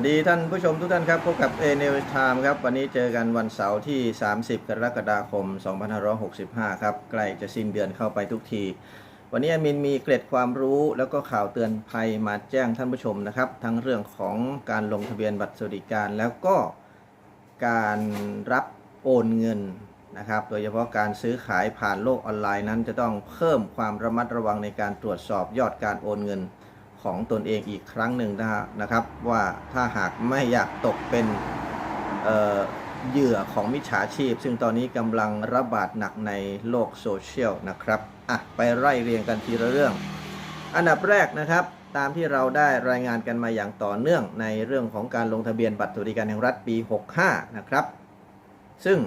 วัสดีท่านผู้ชมทุกท่านครับ พบกับ A New Time ครับ วันนี้เจอกันวันเสาร์ที่ 30 กรกฎาคม 2565 ครับ ใกล้จะสิ้นเดือนเข้าไปทุกที วันนี้อามินมีเกร็ดความรู้แล้วก็ข่าวเตือนภัยมาแจ้งท่านผู้ชมนะครับ ทั้งเรื่องของการลงทะเบียนบัตรสวัสดิการแล้วก็การรับโอนเงินนะครับ โดยเฉพาะการซื้อขายผ่านโลกออนไลน์นั้น จะต้องเพิ่มความระมัดระวังในการตรวจสอบยอดการโอนเงิน ของตนเองอีกครั้งหนึ่งนะครับ ว่าถ้าหากไม่อยากตกเป็นเเหยื่อของมิจฉาชีพ ซึ่งตอนนี้กำลังระบาดหนักในโลกโซเชียลนะครับอะไปไล่เรียงกันทีละเรื่อง อันดับแรกนะครับ ตามที่เราได้รายงานกันมาอย่างต่อเนื่องในเรื่องของการลงทะเบียนบัตรสวัสดิการแห่งรัฐปี 65 นะครับ ซึ่ง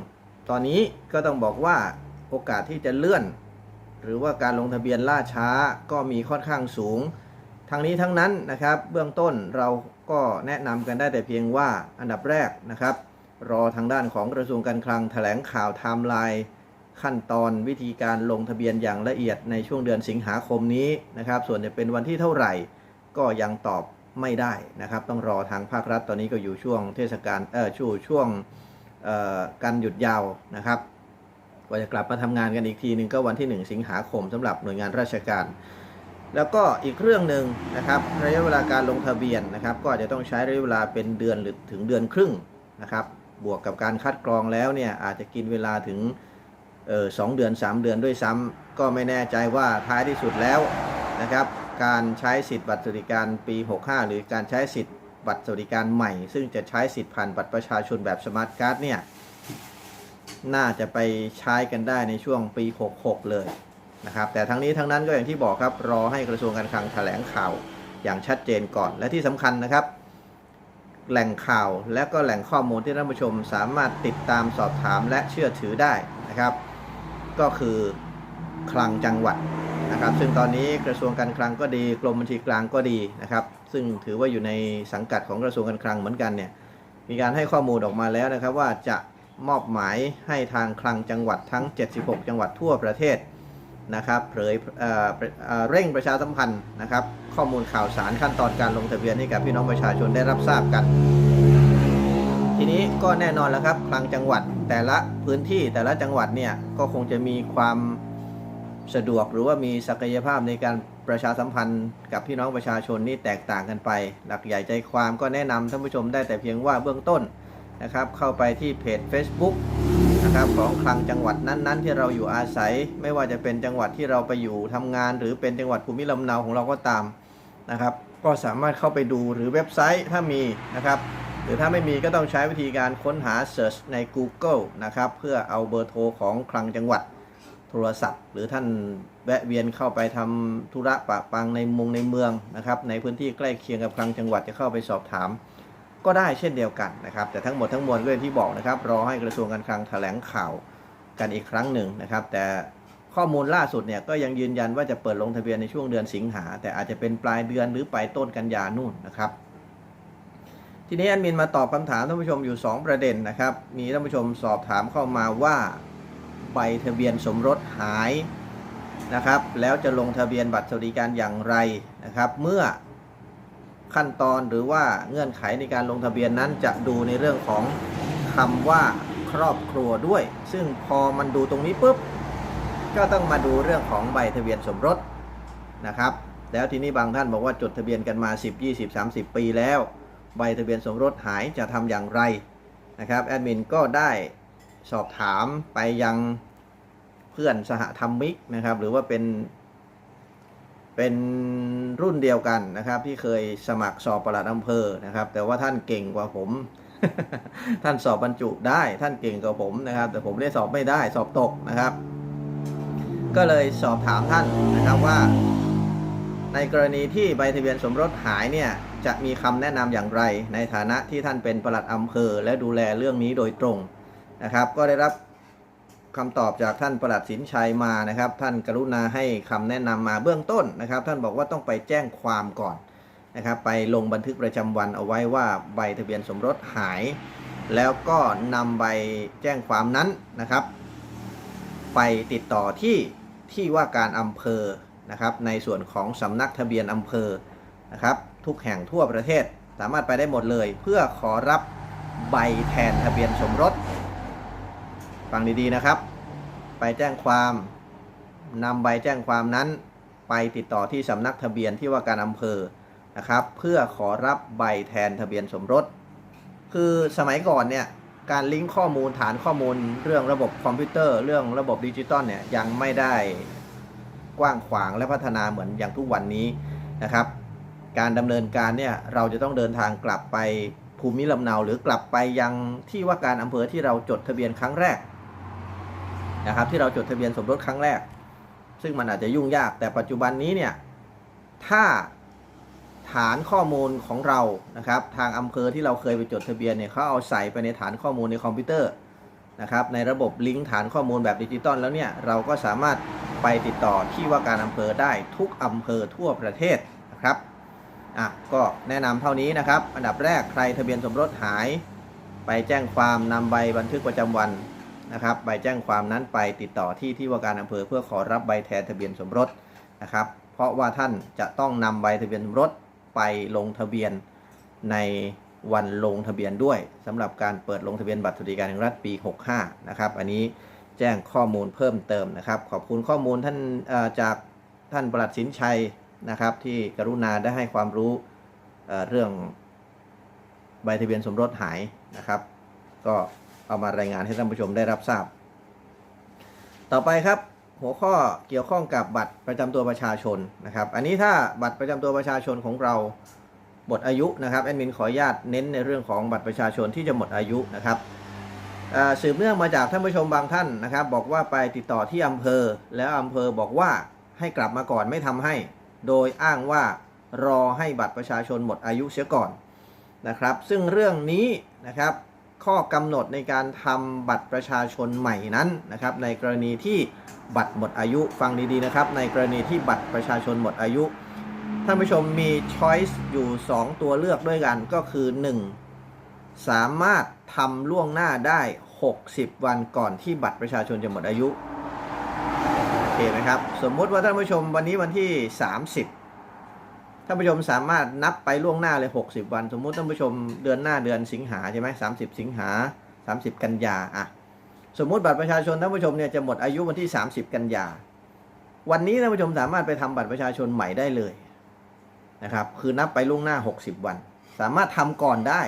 ตอนนี้ก็ต้องบอกว่าโอกาสที่จะเลื่อน หรือว่าการลงทะเบียนล่าช้าก็มีค่อนข้างสูง ทั้งนี้ทั้งนั้นนะครับ เบื้องต้นเราก็แนะนำกันได้แต่เพียงว่าอันดับแรกนะครับ รอทางด้านของกระทรวงการคลังแถลงข่าวไทม์ไลน์ขั้นตอนวิธีการลงทะเบียนอย่างละเอียดในช่วงเดือนสิงหาคมนี้นะครับ ส่วนจะเป็นวันที่เท่าไหร่ก็ยังตอบไม่ได้นะครับ ต้องรอทางภาครัฐตอนนี้ก็อยู่ช่วงเทศกาลเออช่วงช่วงการหยุดยาวนะครับกว่าจะกลับมาทำงานกันอีกทีหนึ่งก็วันที่ 1 สิงหาคมสำหรับหน่วยงานราชการ แล้วก็อีกเรื่องหนึ่งนะครับระยะเวลาการลงทะเบียนนะครับ ก็อาจจะต้องใช้ระยะเวลาเป็นเดือนหรือถึงเดือนครึ่งนะครับ บวกกับการคัดกรองแล้วเนี่ยอาจจะกินเวลาถึงสองเดือน 3 เดือนด้วยซ้ำก็ไม่แน่ใจว่าท้ายที่สุดแล้วนะครับ การใช้สิทธิ์บัตรสวัสดิการปี 65 หรือการใช้สิทธิ์บัตรสวัสดิการใหม่ ซึ่งจะใช้สิทธิ์ผ่านบัตรประชาชนแบบสมาร์ทการ์ดเนี่ยน่าจะไปใช้กันได้ในช่วงปี 66 เลย นะครับแต่ทั้งนี้ทั้งนั้นก็อย่างที่บอกครับรอให้กระทรวงการคลังแถลงข่าวอย่างชัดเจนก่อน และที่สำคัญนะครับ แหล่งข่าวและก็แหล่งข้อมูลที่ท่านผู้ชมสามารถติดตามสอบถามและเชื่อถือได้นะครับ ก็คือคลังจังหวัดนะครับ ซึ่งตอนนี้กระทรวงการคลังก็ดีกรมบัญชีกลางก็ดีนะครับ ซึ่งถือว่าอยู่ในสังกัดของกระทรวงการคลังเหมือนกันเนี่ยมีการให้ข้อมูลออกมาแล้วนะครับ ว่าจะมอบหมายให้ทางคลังจังหวัดทั้ง 76 จังหวัดทั่วประเทศ นะครับเผยเอ่อเอ่อเร่งประชาสัมพันธ์นะครับ ข้อมูลข่าวสารขั้นตอนการลงทะเบียนให้กับพี่น้องประชาชนได้รับทราบกัน ทีนี้ก็แน่นอนแล้วครับคลังจังหวัดแต่ละพื้นที่แต่ละจังหวัดเนี่ยก็คงจะมีความสะดวกหรือว่ามีศักยภาพในการประชาสัมพันธ์กับพี่น้องประชาชนนี่แตกต่างกันไป หลักใหญ่ใจความก็แนะนำท่านผู้ชมได้แต่เพียงว่าเบื้องต้นนะครับ เข้าไปที่เพจ Facebook นะครับของคลังจังหวัดนั้นๆ ที่เราอยู่อาศัย ไม่ว่าจะเป็นจังหวัดที่เราไปอยู่ทำงาน หรือเป็นจังหวัดภูมิลำเนาของเราก็ตามนะครับก็สามารถเข้าไปดูหรือเว็บไซต์ถ้ามีนะครับหรือถ้าไม่มีก็ต้องใช้วิธีการค้นหา Search ใน Google นะครับเพื่อเอาเบอร์โทรของคลังจังหวัดโทรศัพท์ หรือท่านแวะเวียนเข้าไปทำธุระปะปังในมุงในเมืองนะครับในพื้นที่ใกล้เคียงกับคลังจังหวัดจะเข้าไปสอบถาม ก็ได้เช่นเดียวกันนะครับ แต่ทั้งหมดทั้งมวลก็อย่างที่บอกนะครับ รอให้กระทรวงการคลังแถลงข่าวกันอีกครั้งหนึ่งนะครับ แต่ข้อมูลล่าสุดเนี่ยก็ยังยืนยันว่าจะเปิดลงทะเบียนในช่วงเดือนสิงหา แต่อาจจะเป็นปลายเดือนหรือปลายต้นกันยานู่นนะครับ ทีนี้แอดมินมาตอบคำถามท่านผู้ชมอยู่ 2 ประเด็นนะครับ มีท่านผู้ชมสอบถามเข้ามาว่าใบทะเบียนสมรสหายนะครับ แล้วจะลงทะเบียนบัตรสวัสดิการอย่างไรนะครับ เมื่อ ขั้นตอนหรือว่าเงื่อนไขในการลงทะเบียนนั้นจะดูในเรื่องของคำว่าครอบครัวด้วย ซึ่งพอมันดูตรงนี้ปุ๊บก็ต้องมาดูเรื่องของใบทะเบียนสมรสนะครับ แล้วทีนี้บางท่านบอกว่าจดทะเบียนกันมา 10 20 30 ปีแล้ว ใบทะเบียนสมรสหายจะทำอย่างไรนะครับแอดมินก็ได้สอบถามไปยังเพื่อนสหธรรมิกนะครับหรือว่าเป็น เป็นรุ่นเดียวกันนะครับ ที่เคยสมัครสอบประหลัดอำเภอนะครับ แต่ว่าท่านเก่งกว่าผม ท่านสอบบรรจุได้ท่านเก่งกว่าผมนะครับ แต่ผมได้สอบไม่ได้สอบตกนะครับ ก็เลยสอบถามท่านนะครับว่า ในกรณีที่ใบทะเบียนสมรสหายเนี่ยจะมีคำแนะนำอย่างไร ในฐานะที่ท่านเป็นประหลัดอำเภอ และดูแลเรื่องนี้โดยตรงนะครับ ก็ได้รับ คำตอบจากท่านประหลัดสินชัยมานะครับ ท่านกรุณาให้คำแนะนำมาเบื้องต้นนะครับ ท่านบอกว่าต้องไปแจ้งความก่อนนะครับ ไปลงบันทึกประจำวันเอาไว้ว่าใบทะเบียนสมรสหาย แล้วก็นำใบแจ้งความนั้นนะครับ ไปติดต่อที่ที่ว่าการอำเภอนะครับ ในส่วนของสำนักทะเบียนอำเภอนะครับ ทุกแห่งทั่วประเทศสามารถไปได้หมดเลย เพื่อขอรับใบแทนทะเบียนสมรส ฟังดีๆนะครับ ไปแจ้งความนำใบแจ้งความนั้น ไปติดต่อที่สำนักทะเบียนที่ว่าการอำเภอนะครับ เพื่อขอรับใบแทนทะเบียนสมรส คือสมัยก่อนเนี่ยการลิงก์ข้อมูลฐานข้อมูล เรื่องระบบคอมพิวเตอร์ เรื่องระบบดิจิตอลเนี่ยยังไม่ได้กว้างขวางและพัฒนาเหมือนอย่างทุกวันนี้นะครับ การดำเนินการเนี่ยเราจะต้องเดินทางกลับไปภูมิลำเนาหรือกลับไปยังที่ว่าการอำเภอที่เราจดทะเบียนครั้งแรก นะครับที่เราจดทะเบียนสมรสครั้งแรก ซึ่งมันอาจจะยุ่งยากแต่ปัจจุบันนี้เนี่ยถ้าฐานข้อมูลของเรานะครับ ทางอำเภอที่เราเคยไปจดทะเบียนเนี่ยเขาเอาใส่ไปในฐานข้อมูลในคอมพิวเตอร์นะครับในระบบลิงก์ฐานข้อมูลแบบดิจิตอลแล้วเนี่ยเราก็สามารถไปติดต่อที่ว่าการอำเภอได้ทุกอำเภอทั่วประเทศนะครับอะก็แนะนำเท่านี้นะครับ อันดับแรกใครทะเบียนสมรสหาย ไปแจ้งความนำใบบันทึกประจำวัน นะครับใบแจ้งความนั้นไปติดต่อที่ที่ว่าการอำเภอเพื่อขอรับใบแทนทะเบียนสมรสนะครับ เพราะว่าท่านจะต้องนำใบทะเบียนสมรสไปลงทะเบียนในวันลงทะเบียนด้วยสำหรับการเปิดลงทะเบียนบัตรสวัสดิการแห่งรัฐปี 65 นะครับ อันนี้แจ้งข้อมูลเพิ่มเติมนะครับ ขอบคุณข้อมูลท่านจากท่านประหลัดสินชัยนะครับ ที่กรุณาได้ให้ความรู้เเรื่องใบทะเบียนสมรสหายนะครับ ก็ เอามารายงานให้ท่านผู้ชมได้รับทราบ ต่อไปครับหัวข้อเกี่ยวข้องกับบัตรประจำตัวประชาชนนะครับ อันนี้ถ้าบัตรประจำตัวประชาชนของเราหมดอายุนะครับแอดมินขออนุญาตเน้นในเรื่องของบัตรประชาชนที่จะหมดอายุนะครับสืบเนื่องมาจากท่านผู้ชมบางท่านนะครับ บอกว่าไปติดต่อที่อำเภอ แล้วอำเภอบอกว่าให้กลับมาก่อนไม่ทำให้ โดยอ้างว่ารอให้บัตรประชาชนหมดอายุเสียก่อนนะครับ ซึ่งเรื่องนี้นะครับ ข้อกำหนดในการทำบัตรประชาชนใหม่นั้นนะครับในกรณีที่บัตรหมดอายุฟังดีๆนะครับ ในกรณีที่บัตรประชาชนหมดอายุ ท่านผู้ชมมีช้อยส์อยู่ 2 ตัวเลือกด้วยกันก็คือ 1. สามารถทำล่วงหน้าได้ 60 วันก่อนที่บัตรประชาชนจะหมดอายุโอเคไหมครับสมมติว่าท่านผู้ชมวันนี้วันที่ 30 ท่านผู้ชมสามารถนับไปล่วงหน้าเลย 60 วัน สมมุติท่านผู้ชมเดือนหน้าเดือนสิงหาใช่ไหม30สิงหา30กันยาอะสมมุติบัตรประชาชนท่านผู้ชมเนี่ยจะหมดอายุวันที่ 30 กันยา วันนี้ท่านผู้ชมสามารถไปทำบัตรประชาชนใหม่ได้เลยนะครับ คือนับไปล่วงหน้า 60 วัน สามารถทำก่อนได้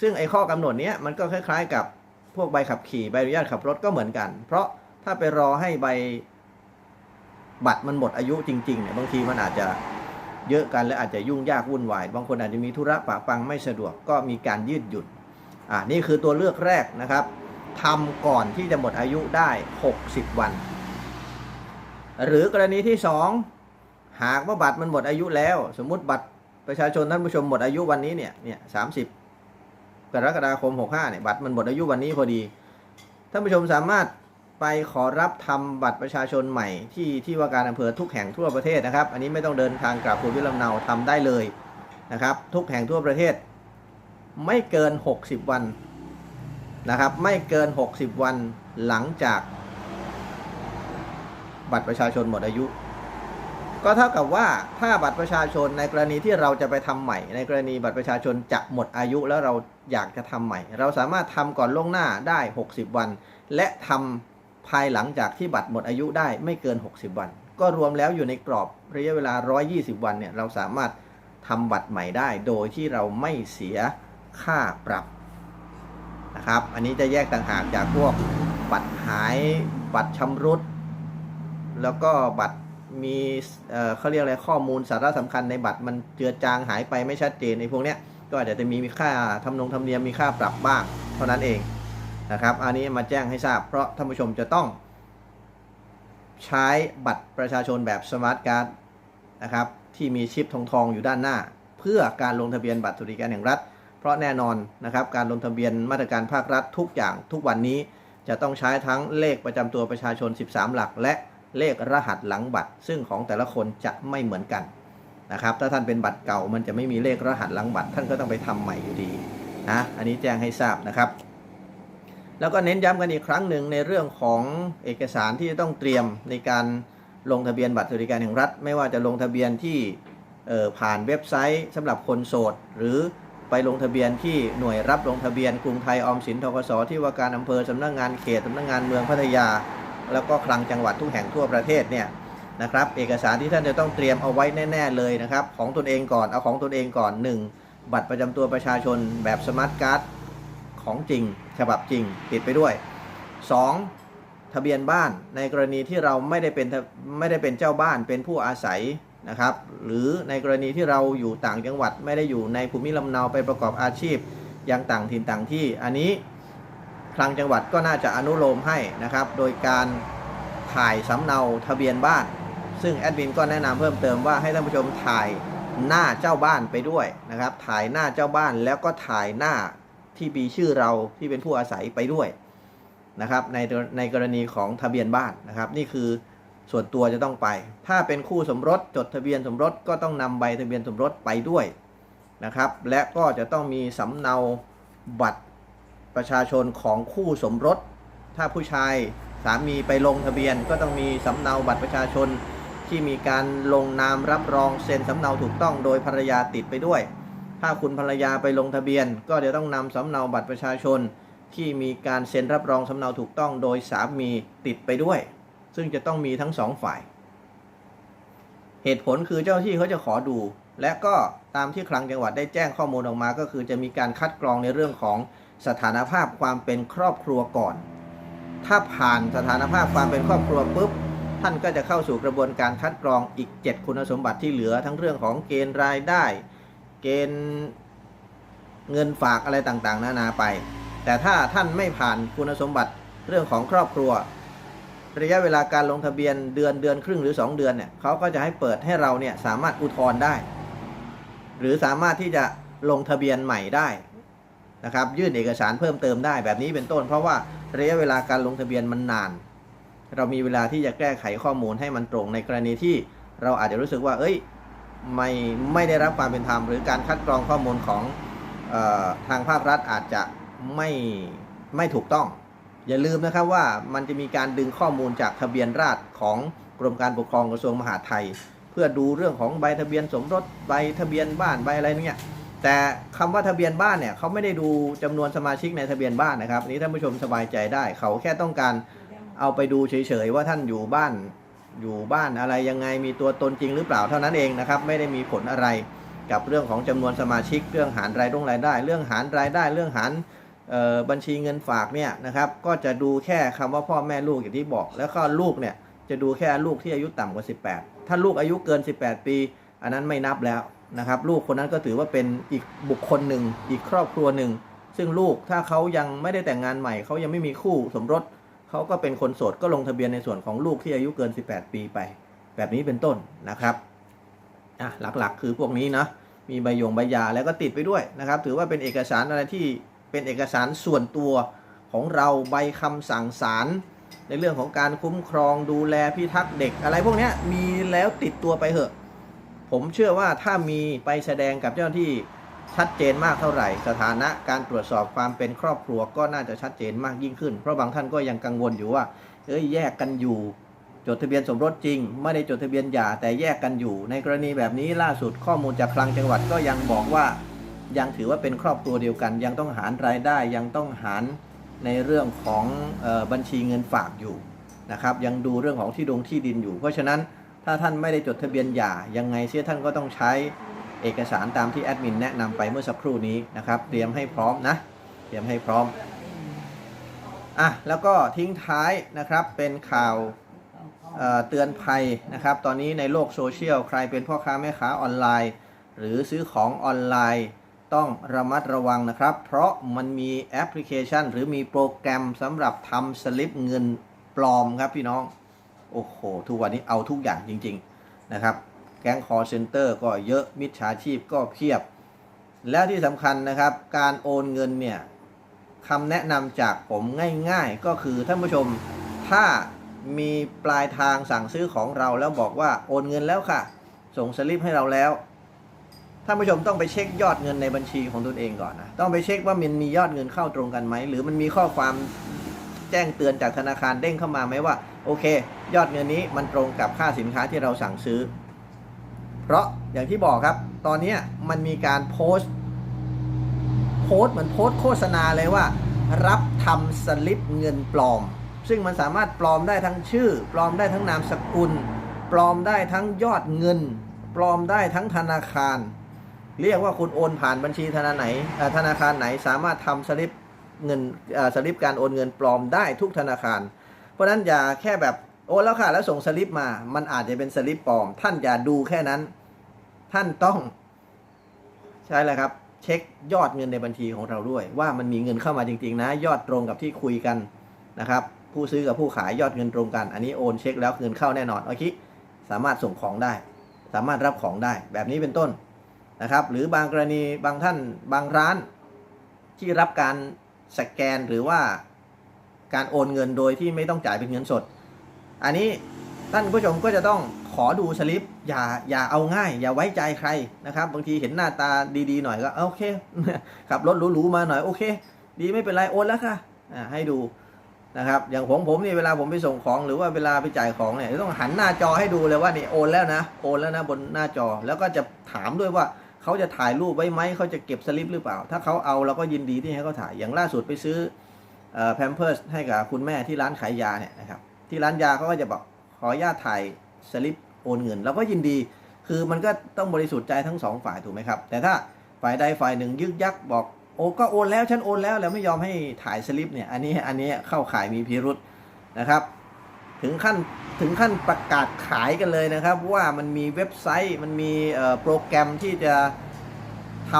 ซึ่งไอ้ข้อกำหนดเนี้ยมันก็คล้าย ๆ กับพวกใบขับขี่ใบอนุญาตขับรถก็เหมือนกัน เพราะถ้าไปรอให้ใบบัตรมันหมดอายุจริงๆเนี่ยบางทีมันอาจจะ เยอะกันและอาจจะยุ่งยากวุ่นวาย บางคนอาจจะมีธุระปะปังไม่สะดวกก็มีการยืดหยุ่นอ่านี่คือตัวเลือกแรกนะครับทำก่อนที่จะหมดอายุได้ 60 วัน หรือกรณีที่ 2 หากว่าบัตรมันหมดอายุแล้ว สมมุติบัตรประชาชนท่านผู้ชมหมดอายุวันนี้เนี่ยเนี่ยสามสิบกรกฎาคม 65เนี่ยบัตรมันหมดอายุวันนี้พอดีท่านผู้ชมสามารถ ไปขอรับทำบัตรประชาชนใหม่ที่ที่ว่าการอำเภอทุกแห่งทั่วประเทศนะครับ อันนี้ไม่ต้องเดินทางกลับภูมิลำเนาทำได้เลยนะครับ ทุกแห่งทั่วประเทศ ไม่เกิน 60 วันนะครับ ไม่เกิน 60 วันหลังจาก บัตรประชาชนหมดอายุ ก็เท่ากับว่าถ้าบัตรประชาชนในกรณีที่เราจะไปทำใหม่ ในกรณีบัตรประชาชนจะหมดอายุแล้วเราอยากจะทำใหม่ เราสามารถทำก่อนล่วงหน้าได้ 60 วัน และทำ ภายหลังจากที่บัตรหมดอายุได้ไม่เกิน 60 วัน ก็รวมแล้วอยู่ในกรอบระยะเวลา 120 วันเนี่ยเราสามารถทำบัตรใหม่ได้ โดยที่เราไม่เสียค่าปรับนะครับ อันนี้จะแยกต่างหากจากพวกบัตรหายบัตรชำรุด แล้วก็บัตรมีเอ่อเขาเรียกอะไรข้อมูลสาระสำคัญในบัตรมันเจือจางหายไปไม่ชัดเจนในพวกเนี้ยก็อาจจะมีค่าทำนงธรรมเนียมมีค่าปรับบ้างเท่านั้นเอง นะครับ อันนี้มาแจ้งให้ทราบ เพราะท่านผู้ชมจะต้อง ใช้บัตรประชาชนแบบสมาร์ทการ์ดนะครับที่มีชิปทองทองๆอยู่ด้านหน้า เพื่อการลงทะเบียนบัตรสวัสดิการแห่งรัฐ เพราะแน่นอนนะครับการลงทะเบียนมาตรการภาครัฐทุกอย่างทุกวันนี้จะต้องใช้ทั้งเลขประจำตัวประชาชน 13 หลัก และเลขรหัสหลังบัตร ซึ่งของแต่ละคนจะไม่เหมือนกันนะครับถ้าท่านเป็นบัตรเก่ามันจะไม่มีเลขรหัสหลังบัตร ท่านก็ต้องไปทำใหม่อยู่ดีนะอันนี้แจ้งให้ทราบนะครับ แล้วก็เน้นย้ำกันอีกครั้งหนึ่งในเรื่องของเอกสารที่จะต้องเตรียมในการลงทะเบียนบัตรสวัสดิการแห่งรัฐ ไม่ว่าจะลงทะเบียนที่ผ่านเว็บไซต์สำหรับคนโสด หรือไปลงทะเบียนที่หน่วยรับลงทะเบียนกรุงไทยออมสินทกสที่ว่าการอำเภอสำนักงานเขตสำนักงานเมืองพัทยา แล้วก็คลังจังหวัดทุกแห่งทั่วประเทศเนี่ยนะครับเอกสารที่ท่านจะต้องเตรียมเอาไว้แน่ ๆ เลยนะครับของตนเองก่อนเอาของตนเองก่อน 1. บัตรประจำตัวประชาชนแบบสมาร์ทการ์ด ของจริง ฉบับจริงติดไปด้วย 2. ทะเบียนบ้านในกรณีที่เราไม่ได้เป็นไม่ได้เป็นเจ้าบ้านเป็นผู้อาศัยนะครับ หรือในกรณีที่เราอยู่ต่างจังหวัดไม่ได้อยู่ในภูมิลำเนาไปประกอบอาชีพยังต่างถิ่นต่างที่อันนี้คลังจังหวัดก็น่าจะอนุโลมให้นะครับ โดยการถ่ายสำเนาทะเบียนบ้าน ซึ่งแอดมินก็แนะนำเพิ่มเติมว่าให้ท่านผู้ชมถ่ายหน้าเจ้าบ้านไปด้วยนะครับ ถ่ายหน้าเจ้าบ้านแล้วก็ถ่ายหน้า ที่มีชื่อเราที่เป็นผู้อาศัยไปด้วยนะครับในในกรณีของทะเบียนบ้านนะครับ นี่คือส่วนตัวจะต้องไป ถ้าเป็นคู่สมรสจดทะเบียนสมรสก็ต้องนำใบทะเบียนสมรสไปด้วยนะครับ และก็จะต้องมีสำเนาบัตรประชาชนของคู่สมรส ถ้าผู้ชายสามีไปลงทะเบียน ก็ต้องมีสำเนาบัตรประชาชนที่มีการลงนามรับรองเซ็นสำเนาถูกต้องโดยภรรยาติดไปด้วย ถ้าคุณภรรยาไปลงทะเบียน ก็จะต้องนำสำเนาบัตรประชาชน ที่มีการเซ็นรับรองสำเนาถูกต้องโดยสามีติดไปด้วย ซึ่งจะต้องมีทั้งสองฝ่าย เหตุผลคือเจ้าหน้าที่เขาจะขอดู และก็ตามที่คลังจังหวัดได้แจ้งข้อมูลออกมา ก็คือจะมีการคัดกรองในเรื่องของสถานภาพความเป็นครอบครัวก่อน ถ้าผ่านสถานภาพความเป็นครอบครัวปุ๊บท่านก็จะเข้าสู่กระบวนการคัดกรองอีก 7 คุณสมบัติที่เหลือทั้งเรื่องของเกณฑ์รายได้ เกณฑ์เงินฝากอะไรต่างๆ นานาไป แต่ถ้าท่านไม่ผ่านคุณสมบัติเรื่องของครอบครัว ระยะเวลาการลงทะเบียนเดือนเดือนครึ่งหรือ 2 เดือนเนี่ยเขาก็จะให้เปิดให้เราเนี่ยสามารถอุทธรณ์ได้ หรือสามารถที่จะลงทะเบียนใหม่ได้นะครับยื่นเอกสารเพิ่มเติมได้แบบนี้เป็นต้น เพราะว่าระยะเวลาการลงทะเบียนมันนาน เรามีเวลาที่จะแก้ไขข้อมูลให้มันตรงในกรณีที่เราอาจจะรู้สึกว่า เอ้ย ไม่ไม่ได้รับความเป็นธรรม หรือการคัดกรองข้อมูลของออทางภาครัฐอาจจะไม่ไม่ถูกต้อง อย่าลืมนะครับว่ามันจะมีการดึงข้อมูลจากทะเบียนราษฎรของกรมการปกครองกระทรวงมหาดไทย เพื่อดูเรื่องของใบทะเบียนสมรสใบทะเบียนบ้านใบอะไรเนี่ยแต่คำว่าทะเบียนบ้านเนี่ยเขาไม่ได้ดูจำนวนสมาชิกในทะเบียนบ้านนะครับนนี้ท่านผู้ชมสบายใจได้ เขาแค่ต้องการเอาไปดูเฉยๆว่าท่านอยู่บ้าน อยู่บ้านอะไรยังไงมีตัวตนจริงหรือเปล่าเท่านั้นเองนะครับ ไม่ได้มีผลอะไรกับเรื่องของจำนวนสมาชิกเรื่องหารรายรงรายได้ เรื่องหารรายได้ เรื่องหารบัญชีเงินฝากเนี่ยนะครับ ก็จะดูแค่คำว่าพ่อแม่ลูกอย่างที่บอก แล้วก็ลูกเนี่ยจะดูแค่ลูกที่อายุต่ำกว่า 18 ถ้าลูกอายุเกิน 18 ปี อันนั้นไม่นับแล้วนะครับ ลูกคนนั้นก็ถือว่าเป็นอีกบุคคลหนึ่งอีกครอบครัวหนึ่ง ซึ่งลูกถ้าเขายังไม่ได้แต่งงานใหม่เขายังไม่มีคู่สมรส เขาก็เป็นคนโสดก็ลงทะเบียนในส่วนของลูกที่อายุเกิน 18 ปีไป แบบนี้เป็นต้นนะครับอะหลักๆ คือพวกนี้นะมีใบยงใบยาแล้วก็ติดไปด้วยนะครับ ถือว่าเป็นเอกสารอะไรที่เป็นเอกสารส่วนตัวของเราใบคำสั่งศาลในเรื่องของการคุ้มครองดูแลพิทักษ์เด็กอะไรพวกนี้มีแล้วติดตัวไปเถอะ ผมเชื่อว่าถ้ามีไปแสดงกับเจ้าหน้าที่ ชัดเจนมากเท่าไหร่ สถานะการตรวจสอบความเป็นครอบครัวก็น่าจะชัดเจนมากยิ่งขึ้น เพราะบางท่านก็ยังกังวลอยู่ว่า เอ้ยแยกกันอยู่ จดทะเบียนสมรสจริง ไม่ได้จดทะเบียนหย่าแต่แยกกันอยู่ ในกรณีแบบนี้ล่าสุดข้อมูลจากคลังจังหวัดก็ยังบอกว่า ยังถือว่าเป็นครอบครัวเดียวกัน ยังต้องหารรายได้ยังต้องหารในเรื่องของออบัญชีเงินฝากอยู่นะครับยังดูเรื่องของที่ดงที่ดินอยู่ เพราะฉะนั้นถ้าท่านไม่ได้จดทะเบียนหย่ายังไงเสียท่านก็ต้องใช้ เอกสารตามที่แอดมินแนะนำไปเมื่อสักครู่นี้นะครับ เตรียมให้พร้อมนะ เตรียมให้พร้อมอะแล้วก็ทิ้งท้ายนะครับเป็นข่าวเเตือนภัยนะครับ ตอนนี้ในโลกโซเชียลใครเป็นพ่อค้าแม่ค้าออนไลน์ หรือซื้อของออนไลน์ต้องระมัดระวังนะครับ เพราะมันมีแอปพลิเคชัน หรือมีโปรแกรมสำหรับทำสลิปเงินปลอมครับพี่น้อง โอ้โห ทุกวันนี้เอาทุกอย่างจริง ๆนะครับ แก๊งคอร์เซนเตอร์ก็เยอะมิจฉาชีพก็เพียบ แล้วที่สำคัญนะครับ การโอนเงินเนี่ยคำแนะนำจากผมง่ายๆ ก็คือท่านผู้ชมถ้ามีปลายทางสั่งซื้อของเราแล้วบอกว่าโอนเงินแล้วค่ะ ส่งสลิปให้เราแล้วท่านผู้ชมต้องไปเช็คยอดเงินในบัญชีของตนเองก่อนนะ ต้องไปเช็คว่ามันมียอดเงินเข้าตรงกันไหม หรือมันมีข้อความแจ้งเตือนจากธนาคารเด้งเข้ามาไหมว่า โอเค ยอดเงินนี้มันตรงกับค่าสินค้าที่เราสั่งซื้อ เพราะอย่างที่บอกครับ ตอนนี้มันมีการโพสต์ โพสต์เหมือนโพสต์โฆษณาเลยว่า รับทำสลิปเงินปลอม ซึ่งมันสามารถปลอมได้ทั้งชื่อ ปลอมได้ทั้งนามสกุล ปลอมได้ทั้งยอดเงิน ปลอมได้ทั้งธนาคาร เรียกว่าคุณโอนผ่านบัญชีธนาไหนธนาคารไหนสามารถทำสลิปเงินสลิปการโอนเงินปลอมได้ทุกธนาคาร เพราะฉะนั้นอย่าแค่แบบ โอนแล้วค่ะ แล้วส่งสลิปมา มันอาจจะเป็นสลิปปลอม ท่านอย่าดูแค่นั้น ท่านต้อง ใช่แล้วครับ เช็คยอดเงินในบัญชีของเราด้วย ว่ามันมีเงินเข้ามาจริง ๆ นะ ยอดตรงกับที่คุยกันนะครับ ผู้ซื้อกับผู้ขายยอดเงินตรงกัน อันนี้โอนเช็คแล้วเงินเข้าแน่นอนโอเคสามารถส่งของได้ สามารถรับของได้ แบบนี้เป็นต้นนะครับ หรือบางกรณีบางท่านบางร้าน ที่รับการสแกนหรือว่าการโอนเงินโดยที่ไม่ต้องจ่ายเป็นเงินสด อันนี้ท่านผู้ชมก็จะต้องขอดูสลิปอย่าอย่าเอาง่าย อย่าไว้ใจใครนะครับ บางทีเห็นหน้าตาดีๆหน่อยก็โอเคขับรถหรูๆมาหน่อยโอเค ดีไม่เป็นไรโอนแล้วค่ะอ่าให้ดูนะครับอย่างผมผมนี่เวลาผมไปส่งของหรือว่าเวลาไปจ่ายของเนี่ยต้องหันหน้าจอให้ดูเลยว่านี่โอนแล้วนะโอนแล้วนะบนหน้าจอแล้วก็จะถามด้วยว่าเขาจะถ่ายรูปไว้ไหมเขาจะเก็บสลิปหรือเปล่า ถ้าเขาเอาเราก็ยินดีที่ให้เขาถ่ายอย่างล่าสุดไปซื้อแพมเพิร์สให้กับคุณแม่ที่ร้านขายยาเนี่ยนะครับ ที่ร้านยาเขาก็จะบอกขออนุญาตถ่ายสลิปโอนเงินเราก็ยินดีคือมันก็ต้องบริสุทธิ์ใจทั้งสองฝ่ายถูกไหมครับ แต่ถ้าฝ่ายใดฝ่ายหนึ่งยึกยักบอกโอ้ก็โอนแล้วฉันโอนแล้วแล้วไม่ยอมให้ถ่ายสลิปเนี่ยอันนี้อันนี้เข้าขายมีพิรุษนะครับ ถึงขั้นถึงขั้นประกาศขายกันเลยนะครับ ว่ามันมีเว็บไซต์มันมีโปรแกรมที่จะท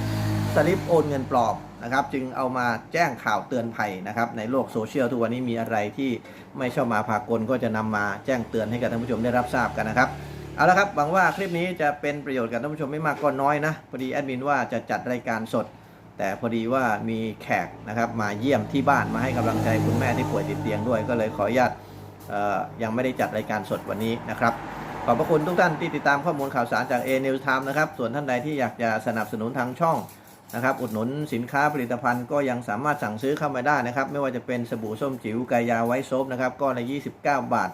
ำสลิปโอนเงินปลอม นะครับ จึงเอามาแจ้งข่าวเตือนภัยนะครับ ในโลกโซเชียลทุกวันนี้มีอะไรที่ไม่ชอบมาพากลก็จะนำมาแจ้งเตือนให้กับท่านผู้ชมได้รับทราบกันนะครับเอาละครับหวังว่าคลิปนี้จะเป็นประโยชน์กับท่านผู้ชมไม่มากก็น้อยนะพอดีแอดมินว่าจะจัดรายการสด แต่พอดีว่ามีแขกนะครับมาเยี่ยมที่บ้านมาให้กำลังใจคุณแม่ที่ป่วยติดเตียงด้วยก็เลยขออนุญาตยังไม่ได้จัดรายการสดวันนี้นะครับขอบพระคุณทุกท่านที่ติดตามข้อมูลข่าวสารจาก A News Time นะครับ ส่วนท่านใดที่อยากจะสนับสนุนทางช่อง นะครับอุดหนุนสินค้าผลิตภัณฑ์ก็ยังสามารถสั่งซื้อเข้ามาได้นะครับ ไม่ว่าจะเป็นสบู่ส้มจิ๋วกายาไวท์โซฟนะครับก็ละ 29 บาท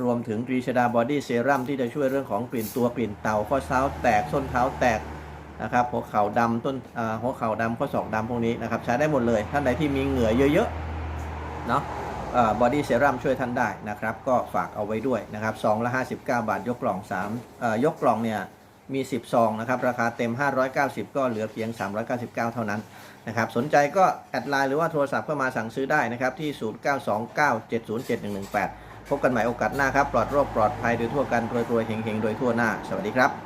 รวมถึงตรีชดาบอดี้เซรั่มที่จะช่วยเรื่องของกลิ่นตัวกลิ่นเต่าข้อเท้าแตกส้นเท้าแตกนะครับหัวเข่าดำต้นหัวเข่าดำข้อศอกดำพวกนี้นะครับใช้ได้หมดเลยท่านใดที่มีเหงื่อเยอะๆเนาะบอดี้เซรั่มช่วยท่านได้นะครับ ก็ฝากเอาไว้ด้วยนะครับซองละ 59 บาทยกกล่อง3เอ่อยกกล่องเนี่ย มี 10 ซองนะครับ ราคาเต็ม 590 ก็เหลือเพียง 399 เท่านั้นนะครับ สนใจก็แอดไลน์หรือว่าโทรศัพท์เข้ามาสั่งซื้อได้นะครับ ที่ 0929707118 พบกันใหม่โอกาสหน้าครับ ปลอดโรคปลอดภัยโดยทั่วกันรวยๆเฮงๆ โดยทั่วหน้า สวัสดีครับ